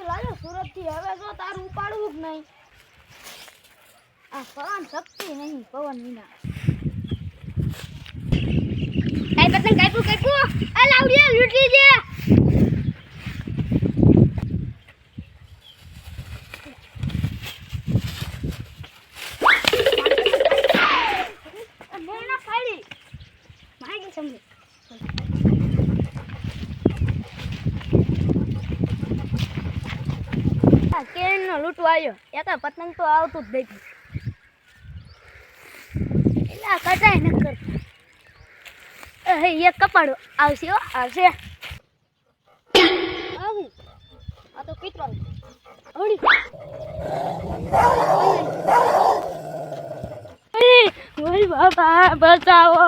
પતંગ લાવ્યો સુરતથી હવે જો તારું ઉપાડવું જ નહીં. આ પવન શક્તિ નહીં પવન વિના. કાઈ પતંગ કાપ્યું કાપ્યું? આ લાવડિયા લૂટી દે મેં ના પાડી માગી સમજે આ લૂંટો આવ્યો. એક પતંગ તો આવતું જ નથી એટલે કટાય ન કરતા. એ કપાડો આવશે આવશે. આવું. આ તો કીતરો હળી. બાપા બચાવો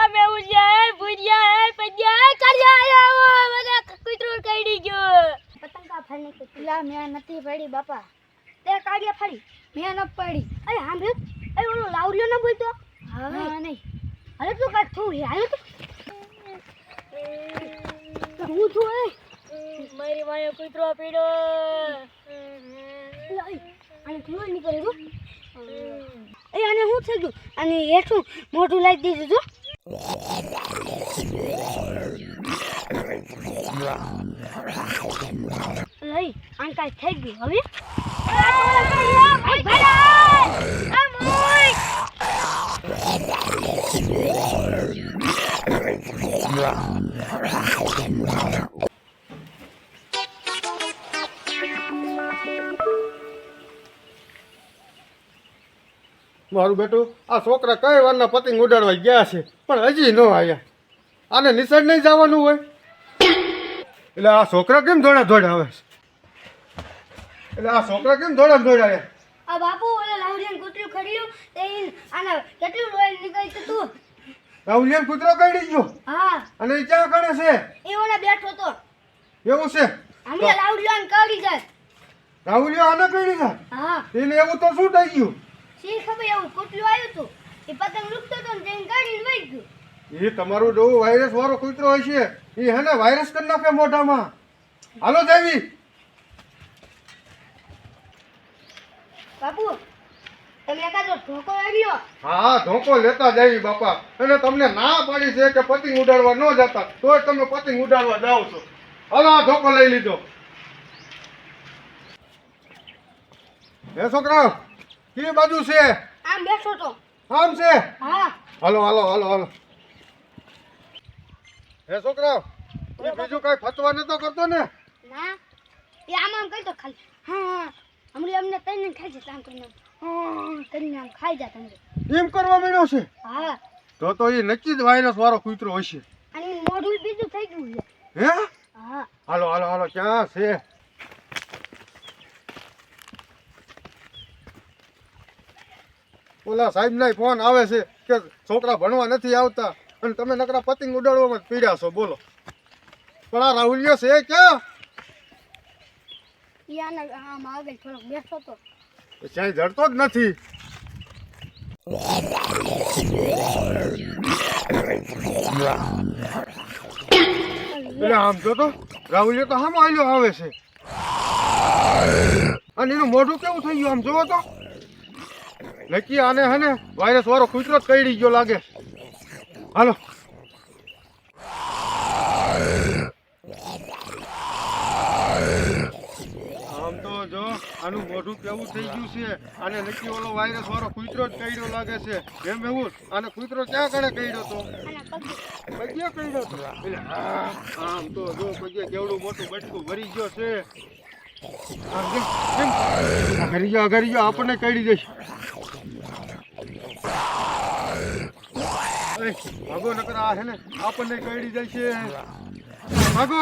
અમે ઉજ્યા ભુજ્યા પજ્યા કર્યા આવો મને કુતરો કાઢી ગયો પતંગા ફાડી કે પેલા મેં નથી પડી બાપા. તે કાઢ્યા ફાડી મેં ન પડી. અરે હા ભે અરે ઓલો લાવલ્યો ન બોલતો? હા નહીં. અરે તું કાઢ તું હે હાલ તો? હું છું એ? મારી માયો કૂતરો પીડો. અને ખબર નીકળે તો એ આને શું થઈ ગયું અને હેઠું મોઢું લાગી દીધું જો. આને કાંઈ થઈ ગયું. હવે? મારું બેટું, આ છોકરા કઈ વારના પતંગ ઉડાડવા ગયા છે, પણ હજી ન આવ્યા આને નિસર્ગ નહીં જવાનું હોય? એટલે આ છોકરા કેમ દોડા દોડા આવે છે? એટલે આ છોકરા કેમ ધોળા ધોળા રે? આ બાપુ ઓલા લાવડિયાનું કૂતરું ખડ્યું તે આના કેટલું લોહી નીકળી તું? રાહુલિયન કૂતરો કાઢી ગયો? હા. અને એ ક્યાં કરે છે? એ ઓલા બેઠો તો. એવું છે? અમે લાવડિયાને કાઢી જાય. રાહુલિયો આને કાઢી જાય? હા. એને એવું તો શું થઈ ગયું? શી ખબર એવું કૂતરું આવ્યું તું? એ પતંગ લૂકતો તો ને તેને કાઢીને વહી ગયું. એ તમારું જેવું વાયરસ વાળો કૂતરો હશે એ હે ને વાયરસ કરી નાખે મોઢામાં. હાલો દેવી. બાપુ તમે એકાદો ઢોકો આવ્યો હા ધોકો લેતા જાય બાપા. અને તમને ના પાડી છે કે પતંગ ઉડાડવા ન જતા તોય તમે પતંગ ઉડાડવા જાઓ છો. હાલો આ ધોકો લઈ લીધો. હે છોકરા કઈ બાજુ છે? આમ તો. આમ છે? હા. હાલો હાલો હાલો હાલો. હે છોકરા એ બીજું કઈ ફતવા નતો કરતો ને? ના એ આમ આમ તો ખાલી. હા હા. હમણાં અમને તઈને ખાઈ જતા આમ કરીને. કરીને આમ ખાઈ જતા એમ કરવા માંડ્યો છે? હા. તો તો એ નક્કી જ વાયરસ વાળો કૂતરો હશે. અને મોઢું બીજું થઈ ગયું છે. હે? હા. હાલો હાલો હાલો ક્યાં છે? ઓલા સાહેબ ના ફોન આવે છે કે છોકરા ભણવા નથી આવતા અને તમે નકરા પતંગ ઉડાડવામાં પીડ્યા છો બોલો. પણ આ રાહુલિયો છે ક્યાં? આમ તો. ક્યાંય જડતો જ નથી. એટલે આમ જો તો રાહુલિયો તો હામો આલ્યો આવે છે. અને એનું મોઢું કેવું થઈ ગયું આમ જોવો તો. નક્કી આને હે ને વાયરસ વાળો કૂતરો જ કઈડી ગયો લાગે. હાલો આમ તો જો આનું મોઢું કેવું થઈ ગયું છે? અને નક્કી ઓલો વાયરસ વાળો કૂતરો જ કઈડ્યો લાગે છે? એમ એવું? અને કૂતરો ક્યાં કણે કઈડ્યો તો? આના પગ પગે કઈડ્યો તો આમ તો જો પગે કેવડું મોટું બટકું ભરી ગયો છે. ઘરી ગયો ઘરી ગયો, આપણને કઈડી જશે. ભાગો નકર આ છે ને, આપણને કઈડી જશે. ભાગો!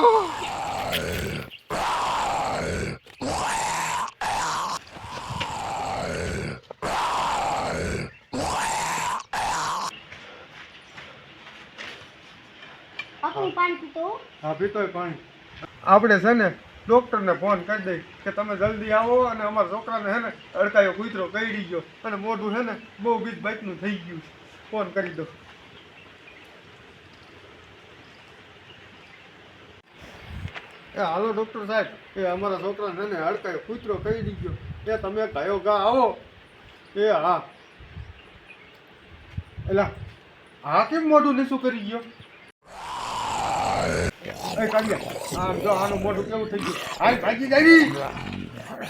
આપણે છે ને ડૉક્ટરને ફોન કરી દઈ કે તમે જલ્દી આવો અને અમારા છોકરાને ને અડકાયો કૂતરો કઈડી ગયો. અને મોઢું છે ને બહુ બીજ બાઈકનું થઈ ગયું. ફોન કરી દો. એ હાલો ડૉક્ટર સાહેબ, એ અમારા છોકરાને ને અડકાયો કૂતરો કઈડી ગયો. એ તમે કયો ગા આવો. એ હા. એલા, હા, કેમ મોઢું નીસું કરી ગયો? એ કાઢ્યા આમ જો આનું મોઢું કેવું થઈ ગયું. હાલ ભાગી જાય